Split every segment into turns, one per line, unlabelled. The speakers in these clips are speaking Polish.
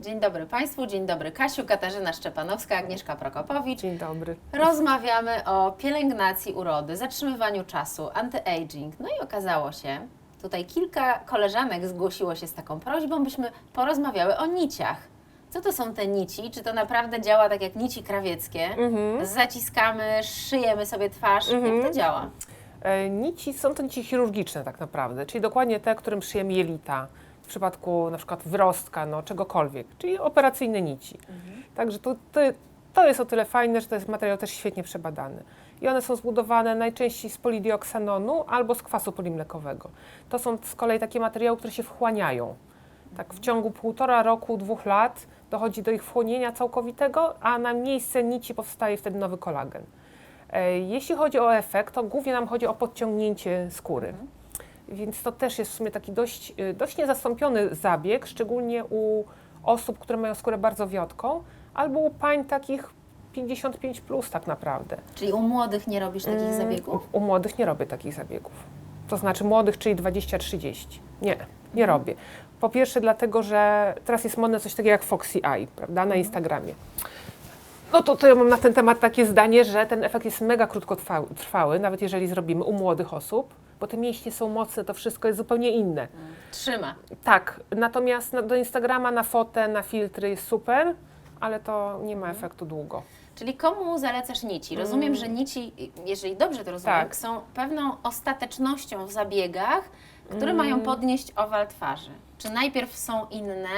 Dzień dobry Państwu, dzień dobry Kasiu, Katarzyna Szczepanowska, Agnieszka Prokopowicz.
Dzień dobry.
Rozmawiamy o pielęgnacji urody, zatrzymywaniu czasu, anty-aging. No i okazało się, tutaj kilka koleżanek zgłosiło się z taką prośbą, byśmy porozmawiały o niciach. Co to są te nici? Czy to naprawdę działa tak jak nici krawieckie?
Mhm.
Zaciskamy, szyjemy sobie twarz. Jak to działa?
E, Nici są to nici chirurgiczne tak naprawdę, czyli dokładnie te, którym szyjemy jelita, przypadku na przykład wyrostka, no czegokolwiek, czyli operacyjne nici. Także to, to, to jest o tyle fajne, że to jest materiał też świetnie przebadany. I one są zbudowane najczęściej z polidioksanonu albo z kwasu polimlekowego. To są z kolei takie materiały, które się wchłaniają. Tak w ciągu półtora roku, dwóch lat dochodzi do ich wchłonięcia całkowitego, a na miejsce nici powstaje wtedy nowy kolagen. E, Jeśli chodzi o efekt, to głównie nam chodzi o podciągnięcie skóry. Więc to też jest w sumie taki dość, y, dość niezastąpiony zabieg, szczególnie u osób, które mają skórę bardzo wiotką, albo u pań takich 55 plus tak naprawdę.
Czyli u młodych nie robisz takich zabiegów?
U, młodych nie robię takich zabiegów. To znaczy młodych, czyli 20-30. Nie, nie robię. Po pierwsze dlatego, że teraz jest modne coś takiego jak Foxy Eye, prawda, na Instagramie. No to, to ja mam na ten temat takie zdanie, że ten efekt jest mega krótkotrwały, trwały, nawet jeżeli zrobimy u młodych osób, bo te mięśnie są mocne, to wszystko jest zupełnie inne.
Trzyma.
Tak, natomiast na, do Instagrama, na fotę, na filtry jest super, ale to nie ma efektu długo.
Czyli komu zalecasz nici? Rozumiem, że nici, jeżeli dobrze to rozumiem,
Mm. Tak.
są pewną ostatecznością w zabiegach, które
Mm.
mają podnieść owal twarzy. Czy najpierw są inne?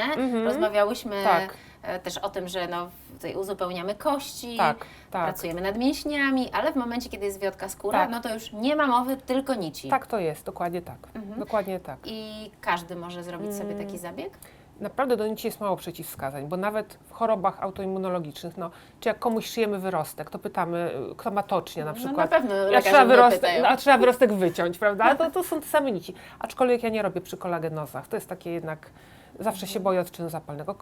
Rozmawiałyśmy
Mhm. Tak.
E, też o tym, że no, tutaj uzupełniamy kości,
Tak, tak.
pracujemy nad mięśniami, ale w momencie, kiedy jest wiotka skóra,
Tak.
no to już nie ma mowy, tylko nici.
Tak to jest, dokładnie tak.
Mhm.
Dokładnie tak.
I każdy może zrobić sobie
Mm.
taki zabieg?
Naprawdę do nici jest mało przeciwwskazań, bo nawet w chorobach autoimmunologicznych, no, czy jak komuś szyjemy wyrostek, to pytamy, y, kto ma tocznie na
No
przykład.
na pewno
a trzeba, wyrostek, no, a trzeba wyrostek wyciąć, prawda? To, to są te same nici. Aczkolwiek ja nie robię przy kolagenozach. To jest takie jednak, zawsze się boję odczynu zapalnego.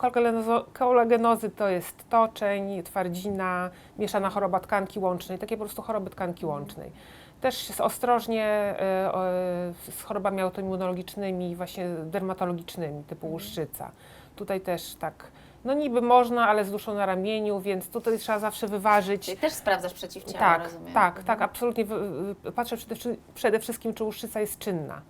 Kolagenozy to jest toczeń, twardzina, mieszana choroba tkanki łącznej, takie po prostu choroby tkanki łącznej. Też jest ostrożnie e, e, z chorobami autoimmunologicznymi, właśnie dermatologicznymi, typu łuszczyca. Tutaj też tak, no niby można, ale z duszą na ramieniu, więc tutaj trzeba zawsze wyważyć.
Czyli też sprawdzasz przeciwciała,
Tak,
rozumiem.
tak, tak, absolutnie. wy- wy- Patrzę przede, przede wszystkim, czy łuszczyca jest czynna.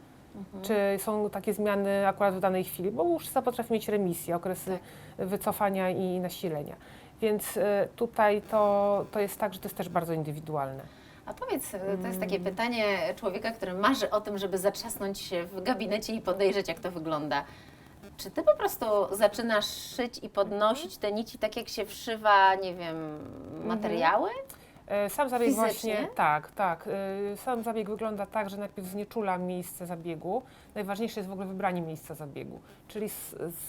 Mhm.
Czy są takie zmiany akurat w danej chwili, bo łuszczyca potrafi mieć remisję, okresy
Tak.
wycofania i nasilenia. Więc e, tutaj to, to jest tak, że to jest też bardzo indywidualne.
A powiedz, to jest takie
Mm.
pytanie człowieka, który marzy o tym, żeby zatrzasnąć się w gabinecie i podejrzeć, jak to wygląda. Czy ty po prostu zaczynasz szyć i podnosić te nici tak, jak się wszywa, nie wiem, materiały?
E, Sam zabieg
Fizycznie?
właśnie, tak, tak. e, Sam zabieg wygląda tak, że najpierw znieczulam miejsce zabiegu. Najważniejsze jest w ogóle wybranie miejsca zabiegu, czyli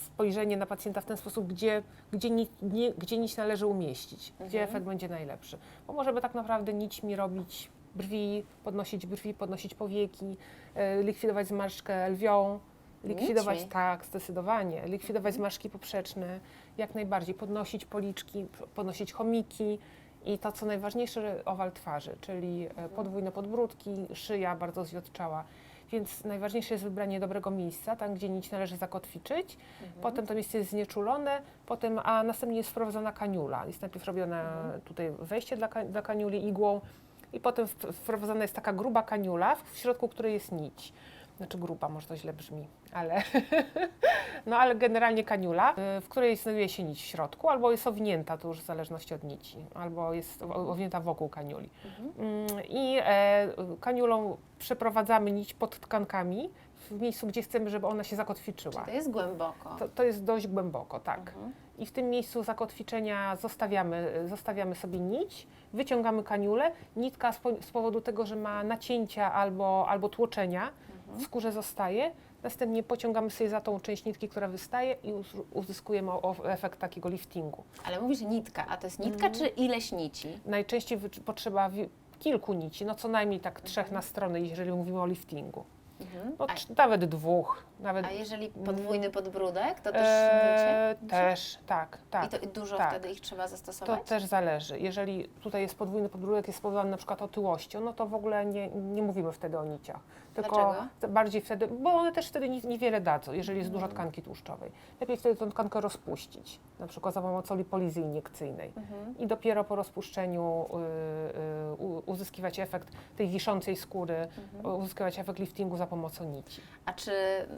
spojrzenie na pacjenta w ten sposób, gdzie, gdzie, ni, nie, gdzie nić należy umieścić, gdzie
Mhm.
efekt będzie najlepszy. Bo możemy tak naprawdę nićmi robić brwi, podnosić brwi, podnosić powieki, e, likwidować zmarszczkę lwią, likwidować, tak, zdecydowanie, likwidować zmarszczki poprzeczne, jak najbardziej, podnosić policzki, podnosić chomiki, i to, co najważniejsze, owal twarzy, czyli e, podwójne podbródki, szyja bardzo zwiotczała. Więc najważniejsze jest wybranie dobrego miejsca, tam gdzie nić należy zakotwiczyć. Potem to miejsce jest znieczulone, potem, a następnie jest wprowadzona kaniula. Jest najpierw robione tutaj wejście dla, dla kaniuli igłą i potem wprowadzona jest taka gruba kaniula, w, w środku której jest nić. Znaczy gruba, może to źle brzmi, ale, no, ale generalnie kaniula, y, w której znajduje się nić w środku, albo jest owinięta, to już w zależności od nici, albo jest owinięta wokół kaniuli. Mm, I e, kaniulą przeprowadzamy nić pod tkankami w miejscu, gdzie chcemy, żeby ona się zakotwiczyła.
To jest głęboko.
To, to jest dość głęboko, tak.
Mhm.
I w tym miejscu zakotwiczenia zostawiamy, zostawiamy sobie nić, wyciągamy kaniulę. Nitka z, po, z powodu tego, że ma nacięcia albo, albo tłoczenia, w skórze zostaje. Następnie pociągamy sobie za tą część nitki, która wystaje i uz, uzyskujemy efekt takiego liftingu.
Ale mówisz nitka, a to jest nitka
Mhm.
czy ileś nici?
Najczęściej potrzeba kilku nici, no co najmniej tak trzech na stronę, jeżeli mówimy o liftingu.
Mhm.
No,
A,
nawet dwóch. Nawet,
a jeżeli podwójny podbródek, to też
e, też, tak, tak.
I to dużo
tak.
wtedy ich trzeba
To
zastosować?
też zależy. Jeżeli tutaj jest podwójny podbródek, jest spowodowany na przykład otyłością, no to w ogóle nie, nie mówimy wtedy o niciach. Tylko
Dlaczego?
bardziej wtedy, bo one też wtedy ni- niewiele dadzą, jeżeli jest dużo
Mhm.
tkanki tłuszczowej. Lepiej wtedy tę tkankę rozpuścić, na przykład za pomocą lipolizy iniekcyjnej.
Mhm.
I dopiero po rozpuszczeniu y, y, uzyskiwać efekt tej wiszącej skóry,
Mhm.
uzyskiwać efekt liftingu za pomocą nici.
A czy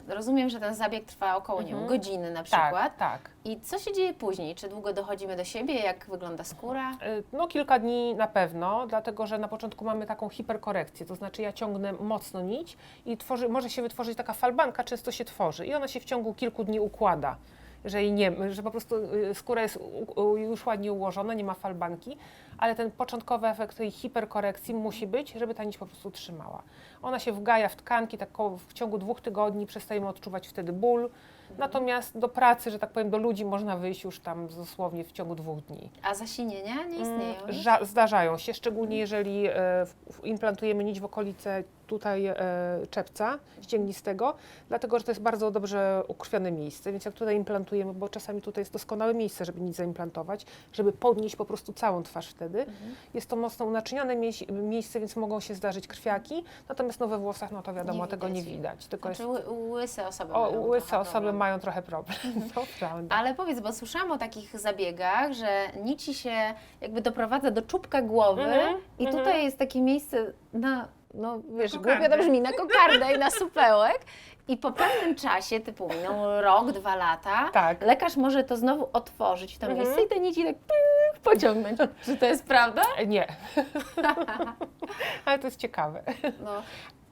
rozumiem, że ten zabieg trwa około nie
Mhm.
godziny na przykład?
Tak, tak.
I co się dzieje później? Czy długo dochodzimy do siebie? Jak wygląda skóra?
Y, No kilka dni na pewno, dlatego że na początku mamy taką hiperkorekcję, to znaczy ja ciągnę mocno nić i tworzy, może się wytworzyć taka falbanka, często się tworzy i ona się w ciągu kilku dni układa. Jeżeli nie, że po prostu y, skóra jest już ładnie ułożona, nie ma falbanki, ale ten początkowy efekt tej hiperkorekcji musi być, żeby ta nić po prostu trzymała. Ona się wgaja w tkanki, tak w ciągu dwóch tygodni przestajemy odczuwać wtedy ból, natomiast do pracy, że tak powiem, do ludzi można wyjść już tam dosłownie w ciągu dwóch dni.
A zasinienia nie istnieją?
Mm, zdarzają się, szczególnie jeżeli e, implantujemy nić w okolice tutaj e, czepca ścięgnistego, dlatego że to jest bardzo dobrze ukrwione miejsce, więc jak tutaj implantujemy, bo czasami tutaj jest doskonałe miejsce, żeby nic zaimplantować, żeby podnieść po prostu całą twarz wtedy.
Mhm.
Jest to mocno unaczynione miejsce, więc mogą się zdarzyć krwiaki, natomiast no we włosach, no to wiadomo,
Nie
tego nie
widać.
Tylko
Znaczy ły- łyse osoby
o,
mają
łyse osoby
problem.
mają trochę problem, to prawda.
Ale powiedz, bo słyszałam o takich zabiegach, że nici się jakby doprowadza do czubka głowy
Mhm,
i
mhm.
tutaj jest takie miejsce na, no wiesz, głupio to brzmi, na kokardę i na supełek i po pewnym czasie, typu minął rok, dwa lata,
Tak.
lekarz może to znowu otworzyć w to
Mhm.
miejsce i te nici tak pyk, pociągnąć. Czy to jest prawda?
Nie, ale to jest ciekawe.
No,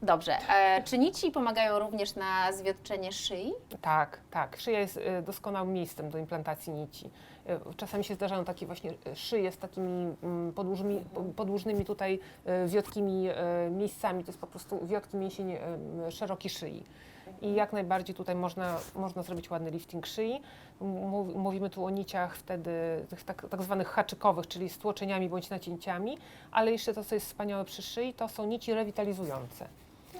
dobrze. E, czy nici pomagają również na zwiotczenie szyi?
Tak, tak. Szyja jest y, doskonałym miejscem do implantacji nici. Y, Czasami się zdarzają takie właśnie y, szyje z takimi mm, podłużnymi, podłużnymi tutaj wiotkimi miejscami. To jest po prostu wiotki mięsień szeroki szyi. I jak najbardziej tutaj można, można zrobić ładny lifting szyi. Mów- Mówimy tu o niciach wtedy tych tak, tak zwanych haczykowych, czyli z tłoczeniami bądź nacięciami, ale jeszcze to, co jest wspaniałe przy szyi, to są nici rewitalizujące.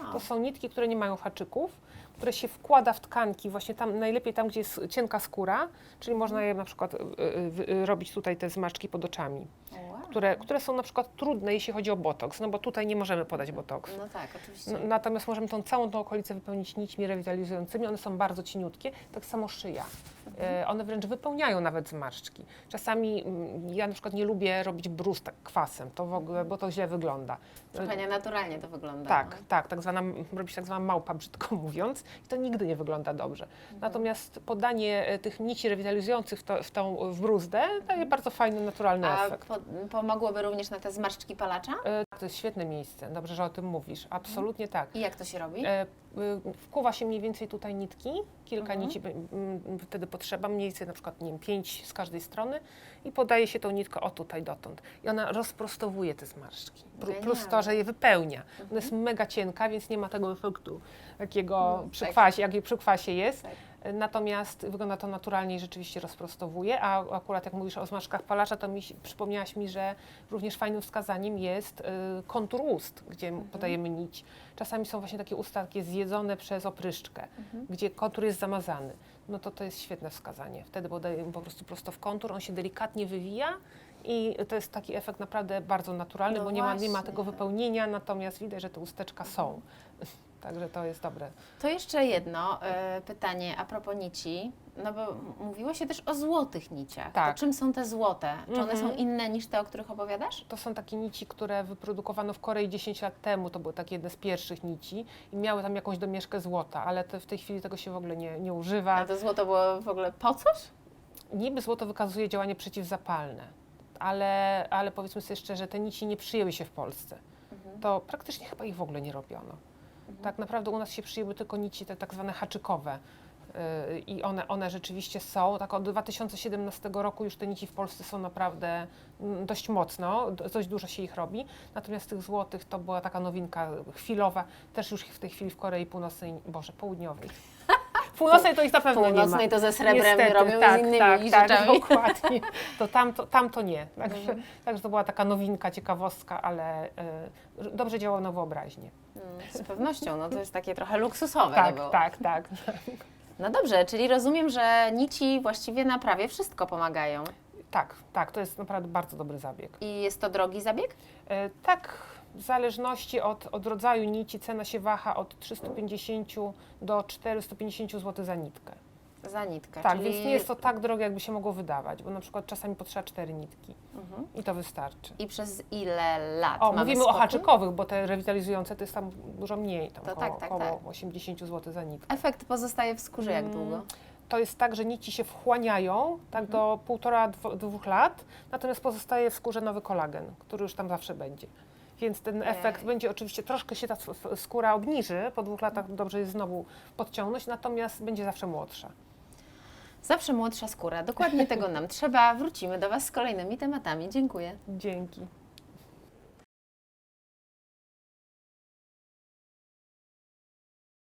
No.
To są nitki, które nie mają haczyków, które się wkłada w tkanki, właśnie tam, najlepiej tam, gdzie jest cienka skóra, czyli można je na przykład y, y, y, robić tutaj te zmarszczki pod oczami,
Wow.
które, które są na przykład trudne, jeśli chodzi o botoks, no bo tutaj nie możemy podać botoksu.
No tak, oczywiście.
N- Natomiast możemy tą całą tą okolicę wypełnić nićmi rewitalizującymi, one są bardzo cieniutkie, tak samo szyja. E, one wręcz wypełniają nawet zmarszczki. Czasami mm, ja na przykład nie lubię robić bruz tak kwasem, to w ogóle, bo to źle wygląda.
Trochę nienaturalnie to wygląda.
Tak,
no.
tak, tak zwana, robi się tak zwana małpa, brzydko mówiąc, i to nigdy nie wygląda dobrze.
Mhm.
Natomiast podanie e, tych nici rewitalizujących w, to, w tą w bruzdę daje bardzo fajny, naturalny
A
efekt.
po, pomogłoby również na te zmarszczki palacza?
E, To jest świetne miejsce, dobrze, że o tym mówisz, absolutnie tak.
I jak to się robi?
Y, Wkuwa się mniej więcej tutaj nitki, kilka
Mhm.
nici by- mm, wtedy potrzeba, mniej więcej na przykład nie wiem, pięć z każdej strony i podaje się tą nitkę o tutaj dotąd. I ona rozprostowuje te zmarszczki. Plus to, że je wypełnia. Ona jest mega cienka, więc nie ma tego efektu,
Mm,
przy
tak.
kwasie, jaki przy kwasie jest.
Tak.
Natomiast wygląda to naturalnie i rzeczywiście rozprostowuje, a akurat jak mówisz o zmarszczkach palacza, to mi, przypomniałaś mi, że również fajnym wskazaniem jest y, kontur ust, gdzie
Mhm.
podajemy nić. Czasami są właśnie takie usta takie zjedzone przez opryszczkę,
Mhm.
gdzie kontur jest zamazany. No to to jest świetne wskazanie. Wtedy podajemy po prostu prosto w kontur, on się delikatnie wywija i to jest taki efekt naprawdę bardzo naturalny,
No
bo nie ma, nie ma tego wypełnienia, natomiast widać, że te usteczka są. Także to jest dobre.
To jeszcze jedno e, pytanie a propos nici. No bo mówiło się też o złotych niciach.
Tak.
To czym są te złote? Czy one są
Mhm.
inne niż te, o których opowiadasz?
To są takie nici, które wyprodukowano w Korei 10 lat temu. To były takie jedne z pierwszych nici i miały tam jakąś domieszkę złota, ale to w tej chwili tego się w ogóle nie, nie używa.
A to złoto było w ogóle po coś?
Niby złoto wykazuje działanie przeciwzapalne, ale, ale powiedzmy sobie szczerze, te nici nie przyjęły się w Polsce.
Mhm.
To praktycznie chyba ich w ogóle nie robiono. Tak naprawdę u nas się przyjęły tylko nici te tak zwane haczykowe. Yy, I one, one rzeczywiście są. Tak od 2017 roku już te nici w Polsce są naprawdę mm, dość mocno, do- dość dużo się ich robi. Natomiast tych złotych to była taka nowinka chwilowa, też już w tej chwili w Korei Północnej, Boże, Południowej. północnej to ich na pewno nie ma.
północnej to ze srebrem
Niestety,
robią
tak,
z innymi
tak, tak,
rzeczami.
dokładnie. To tam to, tam to nie. Także,
Mhm.
także to była taka nowinka, ciekawostka, ale y, dobrze działało na wyobraźnię.
Mm, Z pewnością, no to jest takie trochę luksusowe
Tak,
było.
tak, tak.
No dobrze, czyli rozumiem, że nici właściwie na prawie wszystko pomagają.
Tak, tak, to jest naprawdę bardzo dobry zabieg.
I jest to drogi zabieg?
E, Tak, w zależności od, od rodzaju nici cena się waha od 350 do 450 zł za nitkę.
Za nitkę.
Tak,
czyli...
więc nie jest to tak drogie, jakby się mogło wydawać, bo na przykład czasami potrzeba cztery nitki
Mhm.
i to wystarczy.
I przez ile lat
O, mówimy
spokój?
o haczykowych, bo te rewitalizujące to jest tam dużo mniej, tam
To
około,
tak, tak,
około
tak.
80 zł za nitkę.
Efekt pozostaje w skórze jak
Mm,
długo?
To jest tak, że nici się wchłaniają tak
Mhm.
do półtora, dwóch lat, natomiast pozostaje w skórze nowy kolagen, który już tam zawsze będzie. Więc ten efekt będzie oczywiście, troszkę się ta skóra obniży, po dwóch latach dobrze jest znowu podciągnąć, natomiast będzie zawsze młodsza.
Zawsze młodsza skóra. Dokładnie tego nam trzeba. Wrócimy do Was z kolejnymi tematami. Dziękuję.
Dzięki.